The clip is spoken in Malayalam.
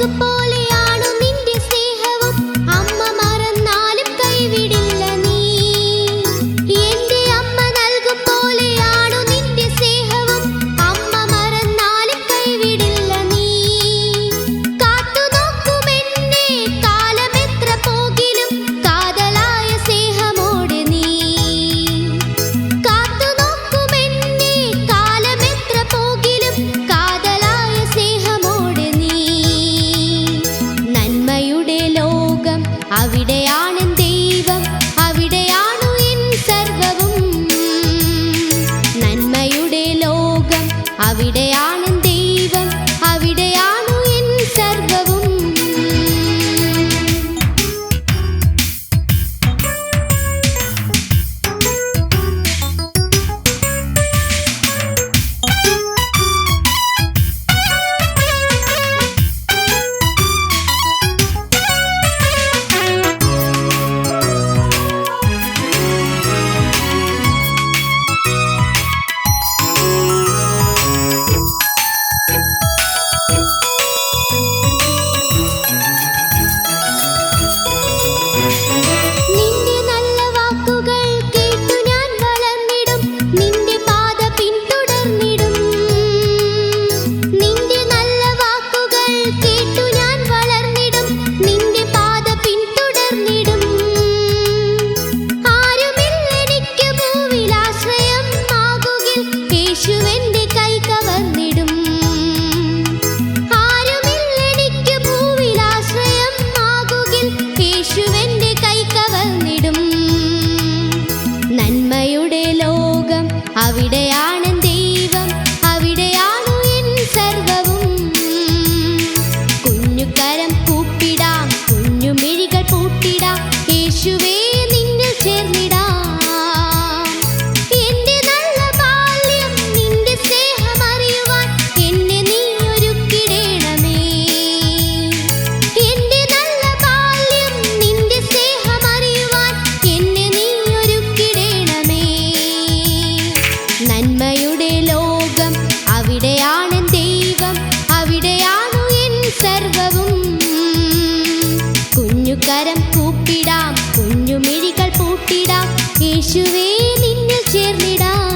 goodbye. അവിടെയാണ് നന്മയുടെ ലോകം. അവിടെയാണ് ദൈവം. അവിടെയാണ് എൻ സർവവും. കുഞ്ഞുകരം കൂപ്പിടാം കുഞ്ഞുമിഴികൾ പൂട്ടിടാം. യേശുവേ നിന്നിൽ ചേർന്നിടാം.